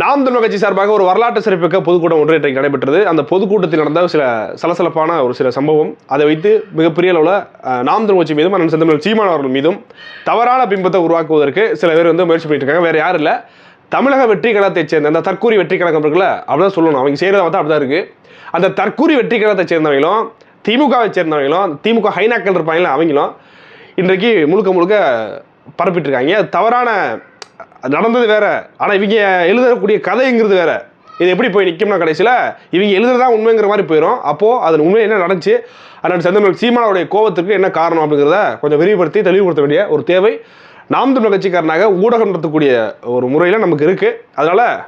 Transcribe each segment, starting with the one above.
நாம் தமிழ் கட்சி சார்பாக ஒரு வரலாற்று சிறப்புக்க பொதுக்கூட்டம் ஒன்று இன்றைக்கு நடைபெற்றது. அந்த பொதுக்கூட்டத்தில் நடந்த சில சலசலப்பான ஒரு சில சம்பவம். அதை வைத்து மிகப்பெரிய அளவில் நாம் தமிழ் கட்சி மீதும் அண்ணன் செந்தமிழ் சீமான் அவர்கள் மீதும் தவறான பிம்பத்தை உருவாக்குவதற்கு சில பேர் வந்து முயற்சி பண்ணிட்டு இருக்காங்க. வேற யாரும் இல்லை. தமிழக வெற்றி கழகத்தைச் சேர்ந்த அந்த தற்கூரி வெற்றி கழகம் இருக்குல்ல அப்படிதான் சொல்லணும். அவங்க செய்கிறத பார்த்தா அப்படிதான் இருக்குது அந்த தற்கூரி வெற்றி கழகத்தை சேர்ந்தவங்களும் திமுகவை சேர்ந்தவங்களும் திமுக ஹைனாக்கள் இருப்பாங்களே அவங்களும் இன்றைக்கு முழுக்க முழுக்க பரப்பிட்டு இருக்காங்க. அது தவறான நடந்தது வேற. ஆனால் இவங்க எழுதக்கூடிய கதைங்கிறது வேற. இது எப்படி போய் நிற்கும்னா கடைசியில் இவங்க எழுதுறதா உண்மைங்கிற மாதிரி போயிடும் அப்போது அதன் உண்மை என்ன நடந்துச்சு? அதனால் செந்தமிழ் சீமானோடைய கோபத்துக்கு என்ன காரணம் அப்படிங்கிறத கொஞ்சம் விரிவுபடுத்தி தெளிவுபடுத்த வேண்டிய ஒரு தேவை. நாம் தமிழ் கட்சிக்காரனாக ஊடகம் நடத்தக்கூடிய ஒரு முறையில் நமக்கு இருக்குது அதனால்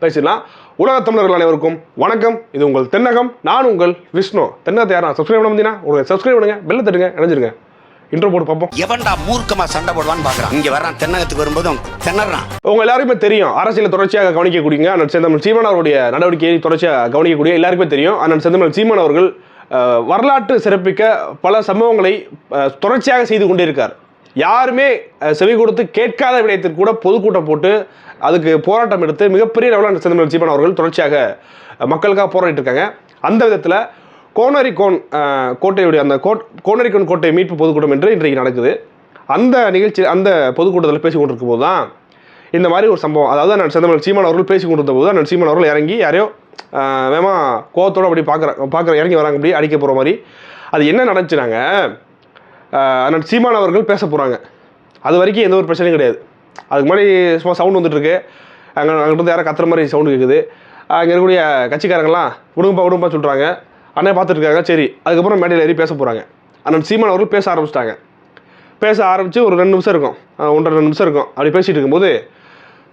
பேசிடலாம். உலகத் தமிழர்கள் அனைவருக்கும் வணக்கம். இது உங்கள் தென்னகம். நான் உங்கள் விஷ்ணு. தென்னகத்தை யாரா? சப்ஸ்கிரைப் பண்ண முடியும்னா உங்களுக்கு சப்ஸ்கிரைப் பண்ணுங்கள் பெல்ல தட்டுங்க இணைஞ்சிருங்க. இன்ட்ரோ போட்டு பார்ப்போம் எவன்டா மூர்க்கமா சண்டை போடுவான்னு பாக்குறான். இங்க வர்றான் தென்னகத்துக்கு வரும்போது திணறான். உங்க எல்லாருக்குமே தெரியும் அரசியலை தொடர்ச்சியாக கவனிக்கக்கூடிய அண்ணன் செந்தமிழ் சீமான் அவருடைய நடவடிக்கையை தொடர்ச்சியாக கவனிக்கக்கூடிய எல்லாருக்குமே தெரியும். அண்ணன் செந்தமிழ் சீமான் அவர்கள் வரலாற்று சிறப்பிக்க பல சம்பவங்களை தொடர்ச்சியாக செய்து கொண்டிருக்கார். யாருமே செவி கொடுத்து கேட்காத விடயத்திற்கு கூட பொதுக்கூட்டம் போட்டு அதுக்கு போராட்டம் எடுத்து மிகப்பெரிய லெவலில் அண்ணன் செந்தமிழ் சீமான் அவர்கள் தொடர்ச்சியாக மக்களுக்காக போராடிட்டு இருக்காங்க. அந்த விதத்தில் கோனரிகோன் கோட்டையுடைய அந்த கோட் கோனரிகோன் கோட்டை மீட்பு பொதுக்கூட்டம் என்று இன்றைக்கு நடக்குது. அந்த நிகழ்ச்சி அந்த பொதுக்கூட்டத்தில் பேசி கொண்டிருக்கும் போது தான் இந்த மாதிரி ஒரு சம்பவம் அதாவது நான் செந்தமிழ் சீமான் அவர்கள் பேசி கொண்டிருந்த போது நான் சீமான் அவர்கள் இறங்கி யாரையோ வேமா கோவத்தோடு அப்படி பார்க்குறேன் பார்க்குற இறங்கி வராங்க அப்படி அடிக்க போகிற மாதிரி. அது என்ன நடந்துச்சுனாங்க அண்ணன் சீமான் அவர்கள் பேச போகிறாங்க அது வரைக்கும் எந்த ஒரு பிரச்சனையும் கிடையாது. அதுக்கு முன்னாடி சும்மா சவுண்ட் வந்துட்டுருக்கு. அங்கே அங்கிட்ட யாரும் கத்துற மாதிரி சவுண்டு கேட்குது அங்கே இருக்கக்கூடிய கட்சிக்காரங்களாம் உடும்பா உடும்பா சொல்கிறாங்க அண்ணன் பார்த்துட்டு இருக்காங்க சரி அதுக்கப்புறம் மேடையில் ஏறி பேச போகிறாங்க அண்ணன் சீமான் அவர்கள் பேச ஆரம்பிச்சிட்டாங்க. பேச ஆரம்பித்து ஒரு ரெண்டு நிமிஷம் இருக்கும். ஒன்றரை ரெண்டு நிமிஷம் இருக்கும். அப்படி பேசிகிட்டு இருக்கும்போது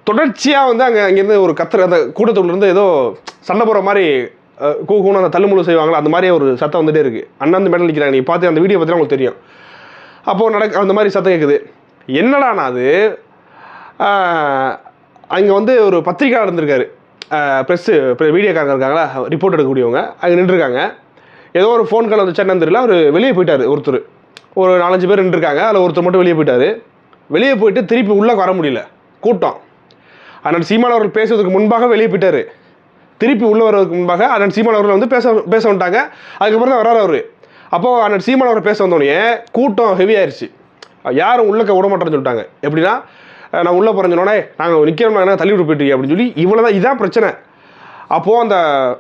தொடர்ச்சியாக வந்து அங்கே அங்கேருந்து ஒரு கத்துற அந்த கூட்டத்துலேருந்து ஏதோ சண்டை போடுற மாதிரி அஹ், கூ அந்த தள்ளுமுழு செய்வாங்களா அந்த மாதிரியே ஒரு சத்தம் வந்துட்டே இருக்குது அண்ணன் அந்த மேடல் நிற்கிறாங்க நீங்கள் பார்த்து அந்த வீடியோ பற்றி உங்களுக்கு தெரியும். அப்போது நடக்க அந்த மாதிரி சத்தம் கேட்குது என்னடானா அது? அங்கே வந்து ஒரு பத்திரிக்கையாளர் இருந்திருக்காரு. ப்ரெஸ்ஸு வீடியோக்காரங்க இருக்காங்களா ரிப்போர்ட் எடுக்கக்கூடியவங்க அங்கே நின்றுருக்காங்க. ஏதோ ஒரு ஃபோன் கால் வந்து தெரியல அவர் வெளியே போயிட்டார் ஒருத்தர். ஒரு நாலஞ்சு பேர் நின்றுருக்காங்க அதில் ஒருத்தர் மட்டும் வெளியே போயிட்டார். வெளியே போயிட்டு திருப்பி உள்ளே வர முடியல கூட்டம். அண்ணன் சீமான் அவர்கள் பேசுவதற்கு முன்பாக வெளியே போயிட்டார். திருப்பி உள்ளே வர்றதுக்கு முன்பாக அண்ணன் சீமான் அவர்கள் வந்து பேச பேச வந்துட்டாங்க. அதுக்கப்புறம் தான் வராரு அவர். அப்போது அண்ணன் சீமான் அவர் பேச வந்தோடனே கூட்டம் ஹெவி ஆயிடுச்சு யாரும் உள்ளக்க விட மாட்டேன்னு சொல்லிட்டாங்க. எப்படின்னா நான் உள்ளே போகிறேன்னு நாங்கள் நிற்கிறோம் நாங்கள் தள்ளி விட்டு போயிட்டு அப்படின்னு சொல்லி இவ்வளோ தான் இதான் பிரச்சனை. அப்போது அந்த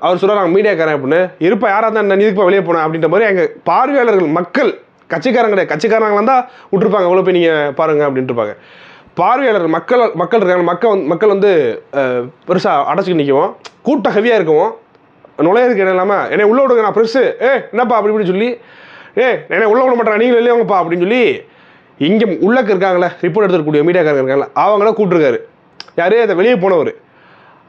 அவர் சொல்கிறார் நாங்கள் மீடியாக்காரன் அப்படின்னு. இருப்பா யாராக இருந்தால் நான் இதுக்கு வெளியே போனேன் அப்படின்ற மாதிரி எங்கள் பார்வையாளர்கள் மக்கள் கட்சிக்காரங்க கிடையாது கட்சிக்காரங்களாக இருந்தால் விட்டுருப்பாங்க. எவ்வளோ போய் நீங்கள் பாருங்கள் அப்படின்ட்டு பார்வையாளர் மக்கள் மக்கள் இருக்காங்க. மக்கள் வந்து மக்கள் வந்து பெருசாக அடைச்சிக்கி நிற்கவும் கூட்டம் ஹெவியாக இருக்கவும் நுழையிறதுக்கு இடம் இல்லாமல் என்னை உள்ளே விடுங்க நான் பெருசு. ஏ என்னப்பா? அப்படி இப்படின்னு சொல்லி ஏ என்னை உள்ளே விட மாட்டேன் நீங்கள் வெளியவங்கப்பா அப்படின்னு சொல்லி இங்கே உள்ளக்கு இருக்காங்களே ரிப்போர்ட் எடுத்துக்கூடிய மீடியாக்காரங்க இருக்காங்களே அவங்கள கூப்பிட்டுருக்காரு. யார்? அதை வெளியே போனவர்.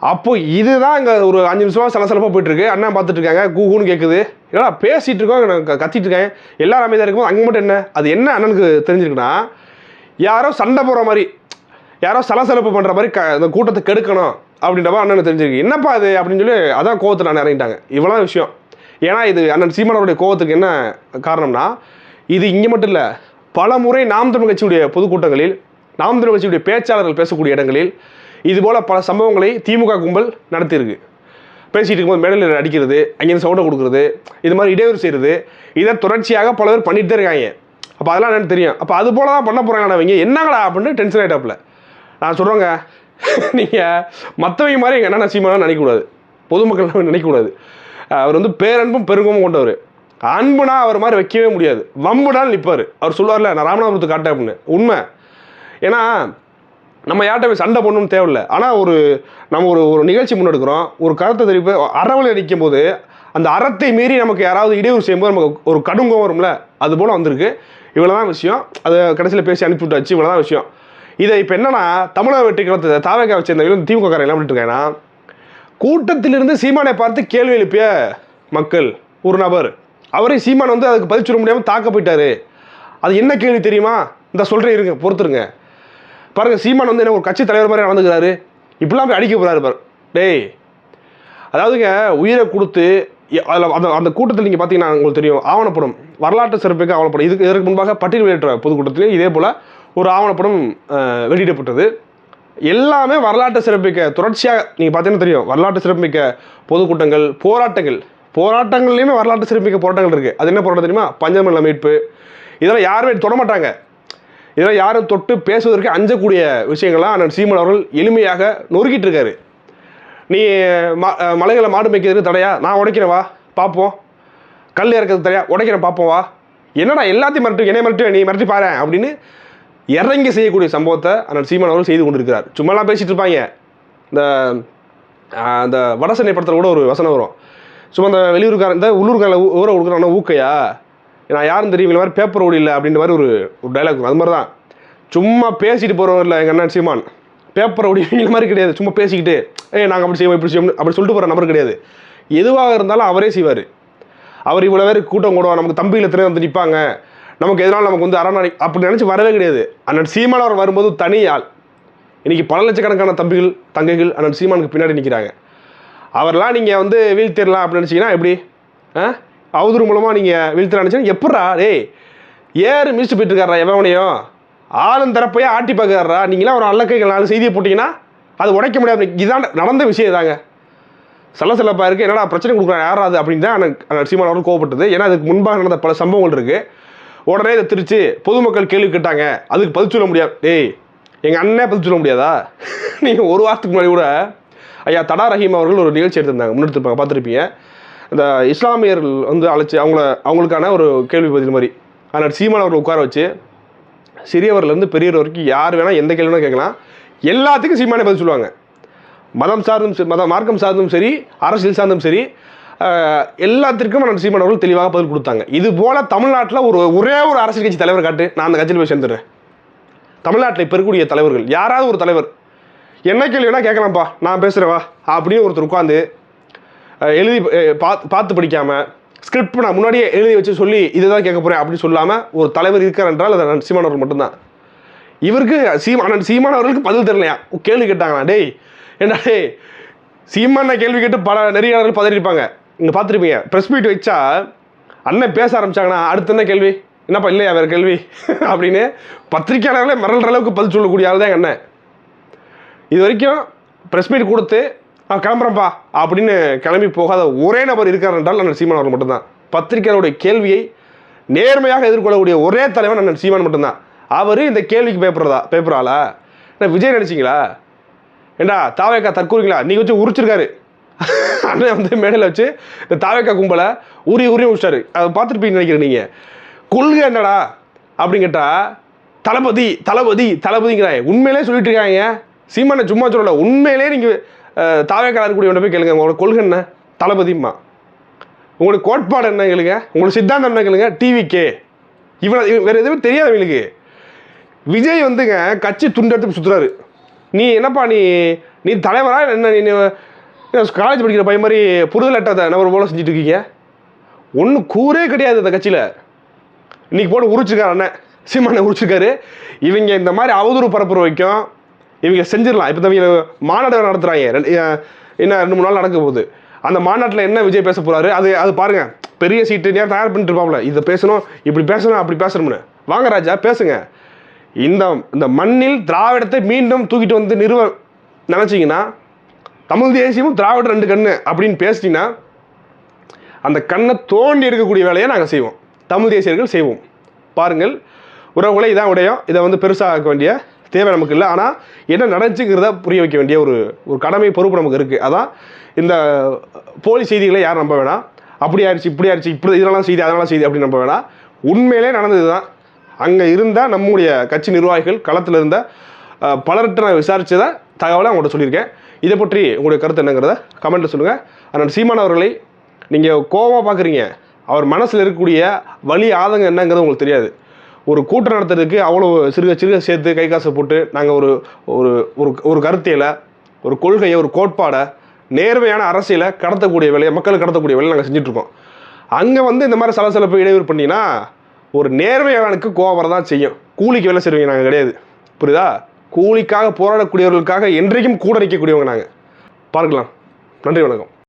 அப்போது இதுதான் இங்கே ஒரு அஞ்சு நிமிஷமாக சலசலப்பாக போயிட்டுருக்கு. அண்ணா பார்த்துட்டு இருக்காங்க. கூகுன்னு கேட்குது ஏன்னா பேசிகிட்டு இருக்கோம் நான் க- கத்திட்டு இருக்கேன். எல்லாரும் அமைதியாக இருக்கும்போது அங்கே மட்டும் என்ன? அது என்ன அண்ணனுக்கு தெரிஞ்சிருக்குன்னா யாரோ சண்டை போடுற மாதிரி யாரோ சலசலப்பு பண்ணுற மாதிரி க இந்த கூட்டத்தை கெடுக்கணும் அப்படின்றப்ப அண்ணன் அண்ணனுக்கு தெரிஞ்சிருக்கு. என்னப்பா இது அப்படின்னு சொல்லி அதான் கோவத்தில் நான் இறங்கிட்டாங்க. இவ்வளோ விஷயம். ஏன்னா இது அண்ணன் சீமானோடைய கோவத்துக்கு என்ன காரணம்னா இது இங்கே மட்டும் இல்லை பல முறை நாம் தமிழ் கட்சியுடைய பொதுக்கூட்டங்களில் நாம் தமிழ் கட்சியுடைய பேச்சாளர்கள் பேசக்கூடிய இடங்களில் இதுபோல் பல சம்பவங்களை திமுக கும்பல் நடத்தியிருக்கு. பேசிகிட்டு இருக்கும்போது மேடலில் அடிக்கிறது அங்கேருந்து சவுண்டை கொடுக்குறது இது மாதிரி இடையூறு செய்கிறது இதை தொடர்ச்சியாக பல பேர் பண்ணிட்டு தான் இருக்காங்க. அப்போ அதெல்லாம் எனக்கு தெரியும். அப்போ அது போல தான் பண்ண போகிறாங்க அவங்க என்னங்கடா அப்படின்னு டென்ஷன் ஆகிட்டாப்பில் நான் சொல்கிறேங்க நீங்கள் மற்றவங்க மாதிரி எங்கள் அண்ணன் சீமானு நினைக்கக்கூடாது. பொதுமக்கள் நினைக்கக்கூடாது. அவர் வந்து பேரன்பும் பெருங்கமும் கொண்டவர். அன்புனா அவர் மாதிரி வைக்கவே முடியாது. வம்புனால் நிற்பார் அவர் சொல்லுவார்ல நான் ராமநாதபுரத்து காட்டேன் அப்படின்னு. உண்மை. ஏன்னா நம்ம யார்கிட்ட போய் சண்டை போடணும்னு தேவையில்லை. ஆனால் ஒரு நம்ம ஒரு ஒரு நிகழ்ச்சி முன்னெடுக்கிறோம். ஒரு கருத்தை தெரிவிப்பு அறவில் நிற்கும் போது அந்த அறத்தை மீறி நமக்கு யாராவது இடையூறு செய்யும்போது நமக்கு ஒரு கடுங்கம் வரும்ல? அது போல் வந்திருக்கு. இவ்வளோ தான் விஷயம். அதை கடைசியில் பேசி அனுப்பி விட்டாச்சு இவ்வளோ தான் விஷயம். இதை இப்போ என்னன்னா தமிழக வெற்றி கலத்தை தாவக வச்சிருந்தவங்க திமுக காரன் என்ன பண்ணிட்டு கூட்டத்திலிருந்து சீமானை பார்த்து கேள்வி எழுப்பிய மக்கள் ஒரு நபர். அவரே சீமான் வந்து அதுக்கு பதில் சொல்ல முடியாமல் தாக்க போயிட்டார். அது என்ன கேள்வி தெரியுமா? இந்த சொல்கிறேன் இருங்க பொறுத்துருங்க. பாருங்க சீமான் வந்து என்ன ஒரு கட்சி தலைவர் மாதிரி நடந்துக்கிறாரு. இப்படிலாம் போய் அடிக்க போகிறாரு பாரு. டேய் அதாவதுங்க உயிரை கொடுத்து அதில் அந்த அந்த கூட்டத்தில் நீங்கள் பார்த்தீங்கன்னா உங்களுக்கு தெரியும் ஆவணப்படம் வரலாற்று சிறப்புக்கு ஆவணப்படம். இதுக்கு இதற்கு முன்பாக பட்டியல் வெளியிட்ட பொதுக்கூட்டத்திலே இதே போல் ஒரு ஆவணப்படம் வெளியிடப்பட்டது. எல்லாமே வரலாற்று சிறப்பிக்க தொடர்ச்சியாக நீங்கள் பார்த்தீங்கன்னா தெரியும் வரலாற்று சிறப்பிக்க பொதுக்கூட்டங்கள் போராட்டங்கள் போராட்டங்கள்லையுமே வரலாற்று சிறப்பிக்க போராட்டங்கள் இருக்குது அது என்ன போராட்டம் தெரியுமா? பஞ்சமல்ல மீட்பு. இதெல்லாம் யாருமே தொட மாட்டாங்க இதெல்லாம் யாரும் தொட்டு பேசுவதற்கு அஞ்சக்கூடிய விஷயங்கள்லாம் அண்ணன் சீமன் அவர்கள் எளிமையாக நொறுக்கிட்டு இருக்காரு. நீ ம மலைகளை மாடு மேய்க்கிறதுக்கு தடையா? நான் உடைக்கிறேன் வா பார்ப்போம் கல் இறக்கிறது தடையா? உடைக்கிறேன் பார்ப்போம் வா. என்னடா எல்லாத்தையும் மிரட்டு என்னை மிரட்டு நீ மிரட்டி பாரு அப்படின்னு இறங்கி செய்யக்கூடிய சம்பவத்தை அண்ணன் சீமான் அவர்கள் செய்து கொண்டிருக்கிறார். சும்மாலாம் பேசிகிட்டு இருப்பாங்க. இந்த அந்த வடசென்னை படத்தில் கூட ஒரு வசனம் வரும். சும்மா இந்த வெளியூருக்காரன் இந்த உள்ளூர்காரில் ஊரை கொடுக்குறான ஊக்கையா? நான் யாரும் தெரியும் இந்த மாதிரி பேப்பர் ஓடி இல்லை அப்படின்ற மாதிரி ஒரு ஒரு டைலாக் அது மாதிரி தான். சும்மா பேசிட்டு போகிறவர் இல்லை எங்கள் அண்ணன் சீமான் பேப்பர் ஓடி இந்த மாதிரி கிடையாது. சும்மா பேசிக்கிட்டு ஏ நாங்கள் அப்படி செய்வோம் இப்படி செய்வோம் அப்படி சொல்லிட்டு போகிற நபர் கிடையாது. எதுவாக இருந்தாலும் அவரே செய்வார். அவர் இவ்வளோ பேர் கூட்டம் கூடுவார் நமக்கு தம்பியில் திரை வந்து நிற்பாங்க நமக்கு எதனால் நமக்கு வந்து அரணாணி அப்படி நினச்சி வரவே கிடையாது. அண்ணன் சீமான் அவர் வரும்போது தனி ஆள். இன்றைக்கி பல லட்சக்கணக்கான தம்பிகள் தங்கைகள் அண்ணன் சீமானுக்கு பின்னாடி நிற்கிறாங்க அவரெல்லாம் நீங்கள் வந்து வீழ்த்திடலாம் அப்படின்னு நினச்சிங்கன்னா எப்படி? ஆ? அவதூறு மூலமாக நீங்கள் வீழ்த்திடலாம் நினச்சிங்கன்னா எப்பட்றா? டேய் ஏறு மிதிச்சு போயிட்டுருக்காரா எவனையும் ஆளும் தரப்பையே ஆட்டி பார்க்கறாரா நீங்களாம் ஒரு அல்லக்கைகள் நாலு செய்தியை போட்டிங்கன்னா அது உடைக்க முடியாது. இதான் நடந்த விஷயம் தாங்க சலசலப்பாக இருக்குது என்னடா பிரச்சனை கொடுக்குறா யாராது அப்படின்னு தான் எனக்கு அண்ணன் சீமான் அவர்கள் கோவப்பட்டது. ஏன்னா அதுக்கு முன்பாக நடந்த பல சம்பவங்கள் இருக்குது உடனே இதை திருச்சு பொதுமக்கள் கேள்வி கேட்டாங்க. அதுக்கு பதில் சொல்ல முடியாது. டேய் எங்கள் அண்ணனே பதில் சொல்ல முடியாதா? நீங்கள் ஒரு வாரத்துக்கு முன்னாடி கூட ஐயா தடா ரஹீம் அவர்கள் ஒரு நிகழ்ச்சி எடுத்திருந்தாங்க. முன்னெடுத்திருப்பாங்க. பார்த்துருப்பீங்க. இந்த இஸ்லாமியர்கள் வந்து அழைச்சி அவங்கள அவங்களுக்கான ஒரு கேள்வி பதில் மாதிரி. அதனால் சீமான் அவர்கள் உட்கார வச்சு சிறியவர்லேருந்து பெரியவர் வரைக்கும் யார் வேணால் எந்த கேள்வி வேணால் கேட்கலாம். எல்லாத்துக்கும் சீமானே பதில் சொல்லுவாங்க. மதம் சார்ந்தும் சரி மத மார்க்கம் சார்ந்தும் சரி அரசியல் சார்ந்தும் சரி எல்லாத்திற்கும் அண்ணன் சீமான் அவர்கள் தெளிவாக பதில் கொடுத்தாங்க. இது போல தமிழ்நாட்டில் ஒரு ஒரே ஒரு அரசியல் கட்சி தலைவர் காட்டு. நான் அந்த கட்சியில் போய் சேர்ந்துடுறேன். தமிழ்நாட்டில் இப்போ இருக்கக்கூடிய தலைவர்கள் யாராவது ஒரு தலைவர் என்ன கேள்வி வேணால் கேட்கலாம்ப்பா நான் பேசுகிறேன் வா அப்படின்னு ஒருத்தர் உட்காந்து எழுதி பார்த்து பார்த்து படிக்காமல் ஸ்கிரிப்ட் நான் முன்னாடியே எழுதி வச்சு சொல்லி இதை தான் கேட்க போகிறேன் அப்படின்னு சொல்லாமல் ஒரு தலைவர் இருக்கார் என்றால் அது சீமான் அவர்கள் மட்டும்தான். இவருக்கு சீமா அண்ணன் சீமான் அவர்களுக்கு பதில் தெரியலையா? கேள்வி கேட்டாங்களா? டேய் என்ன டேய் சீமான கேள்வி கேட்டு பல நெறியாளர்கள் பதறியிருப்பாங்க. இங்கே பார்த்துருப்பீங்க ப்ரெஸ் மீட் வச்சா அண்ணன் பேச ஆரம்பிச்சாங்கன்னா அடுத்த என்ன கேள்வி? என்னப்பா இல்லையா வேறு கேள்வி? அப்படின்னு பத்திரிக்கையாளர்களே மிரள்ற அளவுக்கு பதில் சொல்லக்கூடிய ஆள் தான் எங்கள் அண்ணன். இது வரைக்கும் ப்ரெஸ் மீட் கொடுத்து நான் கிளம்புறேன்ப்பா அப்படின்னு கிளம்பி போகாத ஒரே நபர் இருக்கார் என்றால் அண்ணன் சீமான் அவர் மட்டும்தான். பத்திரிகையாளருடைய கேள்வியை நேர்மையாக எதிர்கொள்ளக்கூடிய ஒரே தலைவன் அண்ணன் சீமான் மட்டும்தான். அவர் இந்த கேள்விக்கு பேப்பரதா பேப்பராளா என்ன விஜய் நினச்சிங்களா? ஏண்டா தாவேக்கா தற்கூறிங்களா? நீங்கள் வச்சு உரிச்சிருக்காரு. அண்ணன் வந்து மேடையில் வச்சு இந்த தாவேக்கா கும்பலை உரி உரிய உரிச்சிட்டாரு அதை பார்த்துருப்பீங்கன்னு நினைக்கிறேன் நீங்கள் கொள்கை என்னடா? அப்படின்னு கேட்டால் தளபதி தளபதி தளபதிங்கிறாங்க உண்மையிலே சொல்லிட்டு இருக்காங்க. சீமானை சும்மா சொல்லல. உண்மையிலே நீங்கள் தாவேக்கா கூடிய போய் கேளுங்க. உங்களோட கொள்கை என்ன? தளபதிம்மா. உங்களுடைய கோட்பாடு என்ன கேளுங்க? உங்களோட சித்தாந்தம் என்ன கேளுங்க? டிவிக்கே இவனை வேறு எதுவுமே தெரியாது இவங்களுக்கு. விஜய் வந்துங்க கட்சி துண்டெடுத்து சுற்றுறாரு நீ என்னப்பா நீ நீ தலைவரா? என்ன நீ காலேஜ் படிக்கிற பையன் மாதிரி புரிதல் அட்டதை நபர் போல செஞ்சுட்டு இருக்கீங்க? ஒன்றும் கூரே கிடையாது அந்த கட்சியில். இன்னைக்கு போட்டு உரிச்சிருக்காரு அண்ணன். சீமானை உரிச்சிருக்காரு. இவங்க இந்த மாதிரி அவதூறு பரப்புற வரைக்கும் இவங்க செஞ்சிடலாம். இப்போ இவங்க மாநாடு நடத்துகிறாங்க ரெண்டு இன்னும் ரெண்டு மூணு நாள் நடக்க போகுது. அந்த மாநாட்டில் என்ன விஜய் பேச போகிறாரு அது அது பாருங்க. பெரிய சீட்டு நேரம் தயார் பண்ணிட்டு இருப்பாப்ல. இதை பேசணும் இப்படி பேசணும் அப்படி பேசணும்னு. வாங்க ராஜா பேசுங்க. இந்த இந்த மண்ணில் திராவிடத்தை மீண்டும் தூக்கிட்டு வந்து நிறுவ நினச்சிங்கன்னா தமிழ் தேசியமும் திராவிட ரெண்டு கண்ணு அப்படின்னு பேசிட்டீங்கன்னா அந்த கண்ணை தோண்டி எடுக்கக்கூடிய வேலையை நாங்கள் செய்வோம். தமிழ் தேசியர்கள் செய்வோம். பாருங்கள் உறவுகளை இதான் உடையும். இதை வந்து பெருசாக வேண்டிய தேவை நமக்கு இல்லை. ஆனால் என்ன நடந்துச்சுங்கிறத புரிய வைக்க வேண்டிய ஒரு ஒரு கடமை பொறுப்பு நமக்கு இருக்குது அதான் இந்த போலி செய்திகளை யாரும் நம்ப வேணாம். அப்படி ஆயிடுச்சு இப்படி ஆயிடுச்சு இப்படி இதெல்லாம் செய்தி அதெல்லாம் செய்தி அப்படின்னு நம்ப வேணாம். உண்மையிலே நடந்தது தான் அங்கே இருந்தால் நம்முடைய கட்சி நிர்வாகிகள் களத்தில் இருந்த பலர்கிட்ட நான் விசாரித்ததை தகவலை அவங்கள்ட்ட சொல்லியிருக்கேன். இதை பற்றி உங்களுடைய கருத்து என்னங்கிறத கமெண்ட்டில் சொல்லுங்கள் அண்ணன் சீமான் அவர்களை நீங்கள் கோவமாக பார்க்குறீங்க அவர் மனசில் இருக்கக்கூடிய வலி ஆதங்கம் என்னங்கிறது உங்களுக்கு தெரியாது. ஒரு கூட்டம் நடத்துறதுக்கு அவ்வளோ சிறுக சிறுக சேர்த்து கை காசை போட்டு நாங்கள் ஒரு ஒரு ஒரு ஒரு கருத்தியலை ஒரு கொள்கையை ஒரு கோட்பாடை நேர்மையான அரசியலை கடத்தக்கூடிய வேலையை மக்களுக்கு கடத்தக்கூடிய வேலையை நாங்கள் செஞ்சுட்ருக்கோம். அங்கே வந்து இந்த மாதிரி சலசலப்பு இடையூறு பண்ணினா ஒரு நேர்மையாளனுக்கு கோவம் தான் செய்யும். கூலிக்கு வேலை செய்வீங்க நாங்கள் கிடையாது. புரியுதா? கூலிக்காக போராடக்கூடியவர்களுக்காக என்றைக்கும் கூட நிற்கக்கூடியவங்க நாங்கள் பார்க்கலாம். நன்றி வணக்கம்.